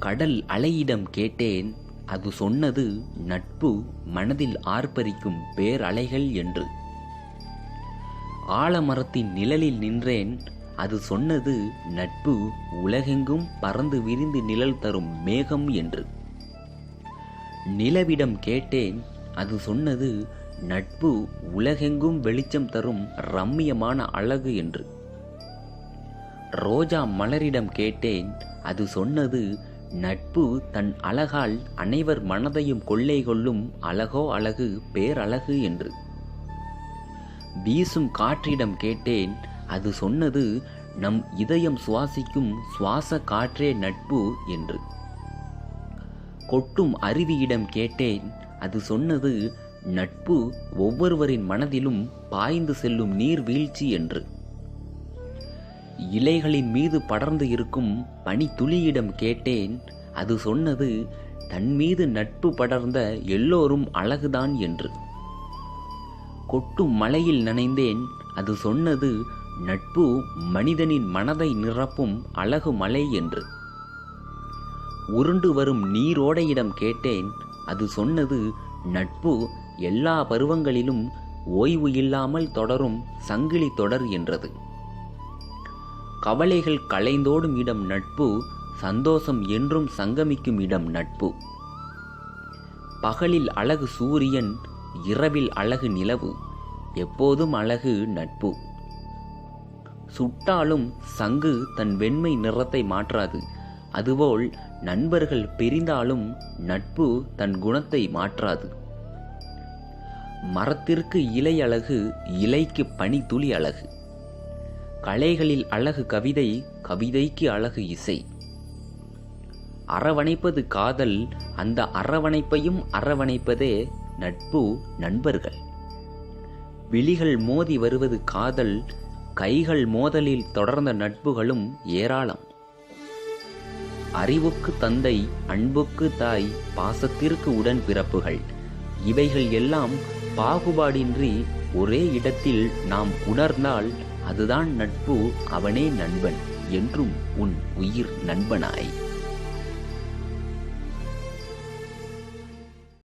கடல் அலையிடம் கேட்டேன். அது சொன்னது நட்பு மனதில் ஆர்ப்பரிக்கும் பேரலைகள் என்று. ஆலமரத்தின் நிழலில் நின்றேன். அது சொன்னது நட்பு உலகெங்கும் பறந்து விரிந்து நிழல் தரும் மேகம் என்று. நிலவிடம் கேட்டேன். அது சொன்னது நட்பு உலகெங்கும் வெளிச்சம் தரும் ரம்மியமான அழகு என்று. ரோஜா மலரிடம் கேட்டேன். அது சொன்னது நட்பு தன் அழகால் அனைவர் மனதையும் கொள்ளை கொள்ளும் அழகோ அழகு பேரழகு என்று. வீசும் காற்றிடம் கேட்டேன் அது சொன்னது நம் இதயம் சுவாசிக்கும் சுவாச காற்றே நட்பு என்று. கொட்டும் அருவியிடம் கேட்டேன் அது சொன்னது நட்பு ஒவ்வொருவரின் மனதிலும் பாய்ந்து செல்லும் நீர்வீழ்ச்சி என்று. இலைகளின் மீது படர்ந்து இருக்கும் பனித்துளியிடம் கேட்டேன். அது சொன்னது தன் மீது நட்பு படர்ந்த எல்லோரும் அழகுதான் என்று. கொட்டும் மலையில் நனைந்தேன். அது சொன்னது நட்பு மனிதனின் மனதை நிரப்பும் அழகு மலை என்று. உருண்டு வரும் நீரோடையிடம் கேட்டேன். அது சொன்னது நட்பு எல்லா பருவங்களிலும் ஓய்வு இல்லாமல் தொடரும் சங்கிலி தொடர் என்றது. கவலைகள் களைந்தோடும் இடம் நட்பு சந்தோஷம் என்றும் சங்கமிக்கும் இடம் நட்பு. பகலில் அழகு சூரியன் இரவில் அழகு நிலவு எப்போதும் அழகு நட்பு. சுட்டாலும் சங்கு தன் வெண்மை நிறத்தை மாற்றாது அதுபோல் நண்பர்கள் பிரிந்தாலும் நட்பு தன் குணத்தை மாற்றாது. மரத்திற்கு இலை அழகு இலைக்கு பனித்துளி அழகு. கலைகளில் அழகு கவிதை கவிதைக்கு அழகு இசை. அரவணைப்பது காதல் அந்த அரவணைப்பையும் அரவணைப்பதே நட்பு நண்பர்கள். விழிகள் மோதி வருவது காதல் கைகள் மோதலில் தொடர்ந்த நட்புகளும் ஏராளம். அறிவுக்கு தந்தை அன்புக்கு தாய் பாசத்திற்கு உடன் பிறப்புகள். இவைகள் எல்லாம் பாகுபாடின்றி ஒரே இடத்தில் நாம் உணர்ந்தால் அதுதான் நட்பு அவனே நண்பன் என்றும் உன் உயிர் நண்பனாய்.